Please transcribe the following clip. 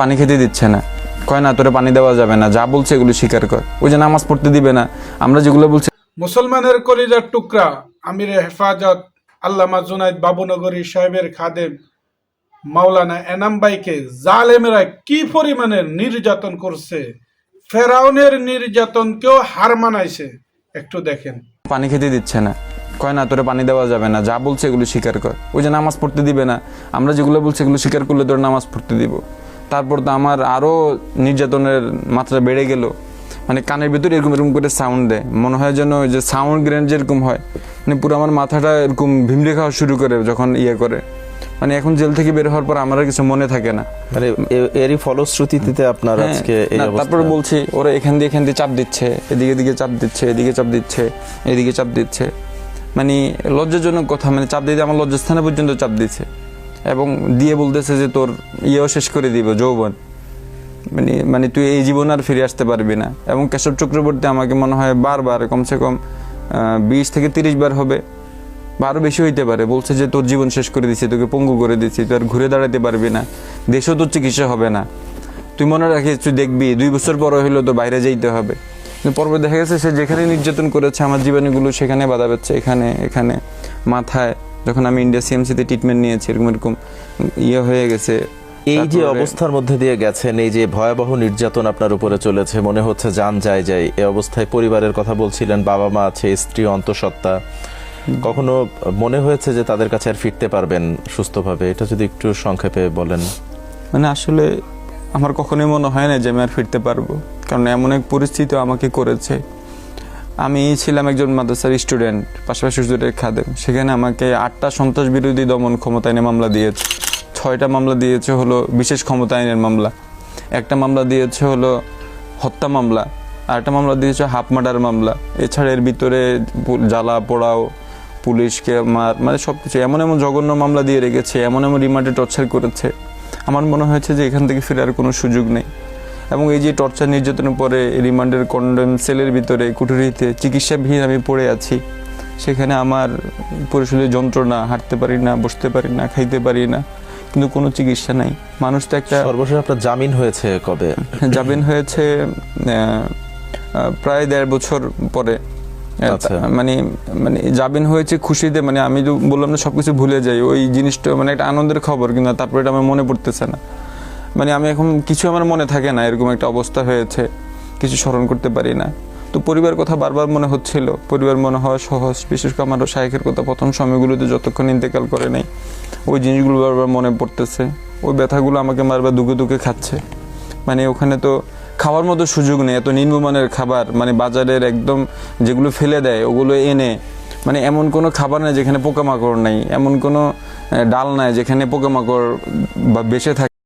পানি খেতে দিচ্ছে না। কয় না তোরে পানি দেওয়া যাবে না যা বলছে এগুলো স্বীকার কর। ওই যে নামাজ পড়তে দিবে না। আমরা যেগুলো বলছি মুসলমানের কলিজার টুকরা আমিরে হেফাজত আল্লামা জুনাইদ বাবুনগরী সাহেবের খাদেম মাওলানা এনাম বাইকে জালেমেরা কি পরিমাণের নির্যাতন করছে? ফেরাউনের নির্যাতনকেও হার মানাইছে। একটু দেখেন। পানি খেতে দিচ্ছে না। কয় না তোরে পানি দেওয়া যাবে না যা বলছে এগুলো স্বীকার কর। ওই যে নামাজ পড়তে দিবে না। আমরা যেগুলো বলছি এগুলো স্বীকার করলে তোর নামাজ পড়তে দিব। তারপর তো আমার আরও নির্যাতনের মাত্রা বেড়ে গেল। মানে কানের ভিতরে এরকম এরকম করে সাউন্ড দেয়। মনে হয় যেন যে সাউন্ড গ্রেন যেরকম হয় মানে পুরো আমার মাথাটা এরকম ভিমড়ে খাওয়া শুরু করে যখন ইয়ে করে। মানে এখন জেল থেকে বের হওয়ার পর আমার আর কিছু মনে থাকে না। মানে এরই ফলশ্রুতিতে আপনার হ্যাঁ, আজকে তারপরে বলছি ওরা এখান দিয়ে এখান দিয়ে চাপ দিচ্ছে এদিকে এদিকে চাপ দিচ্ছে এদিকে চাপ দিচ্ছে এদিকে চাপ দিচ্ছে। মানে লজ্জাজনক কথা মানে চাপ দিতে আমার লজ্জাস্থানে পর্যন্ত চাপ দিচ্ছে। এবং দিয়ে বলতেছে যে তোর ইয়েও শেষ করে দিব, যৌবন। মানে মানে তুই এই জীবন আর ফিরে আসতে পারবি না। এবং কেশব চক্রবর্তী আমাকে মনে হয় বারবার, কমসে কম বিশ থেকে তিরিশ বার হবে আরও বেশি হইতে পারে। বলছে যে তোর জীবন শেষ করে দিচ্ছি তোকে পঙ্গু করে দিচ্ছি তুই আর ঘুরে দাঁড়াতে পারবি না। দেশেও তোর চিকিৎসা হবে না। তুই মনে রাখিস, তুই দেখবি, দুই বছর পর হইল তো বাইরে যাইতে হবে। পর্বে দেখা গেছে, সে যেখানে নির্যাতন করেছে, আমার জীবনীগুলো সেখানে বাধা পাচ্ছে এখানে এখানে, মাথায়। যখন আমি ইন্ডিয়া সিএমসিতে ট্রিটমেন্ট নিয়েছি এরকম এরকম ইয়ে হয়ে গেছে। এই যে অবস্থার মধ্যে দিয়ে গেছেন এই যে ভয়াবহ নির্যাতন আপনার উপরে চলেছে মনে হচ্ছে যান যায় যায় এই অবস্থায় পরিবারের কথা বলছিলেন বাবা মা আছে স্ত্রী অন্তঃসত্ত্বা। কখনো মনে হয়েছে যে তাদের কাছে আর ফিরতে পারবেন সুস্থভাবে? এটা যদি একটু সংক্ষেপে বলেন। মানে আসলে আমার কখনোই মনে হয় না যে আমি আর ফিরতে পারব। কারণ এমন এক পরিস্থিতি আমাকে করেছে। আমি ছিলাম একজন মাদ্রাসার স্টুডেন্ট পাশাপাশি হুজুরের খাদেম। সেখানে আমাকে আটটা সন্ত্রাস বিরোধী দমন ক্ষমতা আইনে মামলা দিয়েছে। ছয়টা মামলা দিয়েছে হলো বিশেষ ক্ষমতা আইনের মামলা। একটা মামলা দিয়েছে হলো হত্যা মামলা। আর একটা মামলা দিয়েছে হাফ মার্ডার মামলা। এছাড়া এর ভিতরে জ্বালা, পোড়াও, পুলিশকে মার মানে সব কিছু এমন এমন জঘন্য মামলা দিয়ে রেখেছে, এমন এমন রিমান্ডে টর্চার করেছে। আমার মনে হয়েছে যে এখান থেকে ফেরার কোনো সুযোগ নেই। এবং এই যে টর্চার নির্যাতনের পরে রিমান্ডের কন্ডেম সেলের ভিতরে কুঠুরিতে চিকিৎসাবিহীন আমি পড়ে আছি। সেখানে আমার পরিশরীর যন্ত্রণা হাঁটতে পারি না বসতে পারি না খাইতে পারি না কিন্তু কোনো চিকিৎসা নাই। মানুষ তো একটা সর্বশেষ আপনার জামিন হয়েছে কবে? জামিন হয়েছে প্রায় দেড় বছর পরে। আচ্ছা। মানে মানে জামিন হয়েছে খুশিতে মানে আমি তো বললাম না সবকিছু ভুলে যাই। ওই জিনিসটা মানে একটা আনন্দের খবর কিন্তু তারপরে এটা আমার মনে পড়তেছে না। মানে আমি এখন কিছু আমার মনে থাকে না, এরকম একটা অবস্থা হয়েছে, কিছু স্মরণ করতে পারি না। তো পরিবার কথা বারবার মনে হচ্ছিল, পরিবার মনে হওয়া সহজ, বিশেষ করে আমার শাহেখের কথা, প্রথম সময়গুলোতে যতক্ষণ ইন্তেকাল করে নাই, ওই জিনিসগুলো বারবার মনে পড়তেছে, ওই ব্যথাগুলো আমাকে বারবার দুকে দুকে খাচ্ছে। মানে ওখানে তো খাওয়ার মতো সুযোগ নেই, এত নিম্নমানের খাবার মানে বাজারের একদম যেগুলো ফেলে দেয়, ওগুলো এনে মানে এমন কোনো খাবার নেই যেখানে পোকামাকড় নেই, এমন কোনো ডাল নাই যেখানে পোকামাকড় বা বেঁচে থাকে।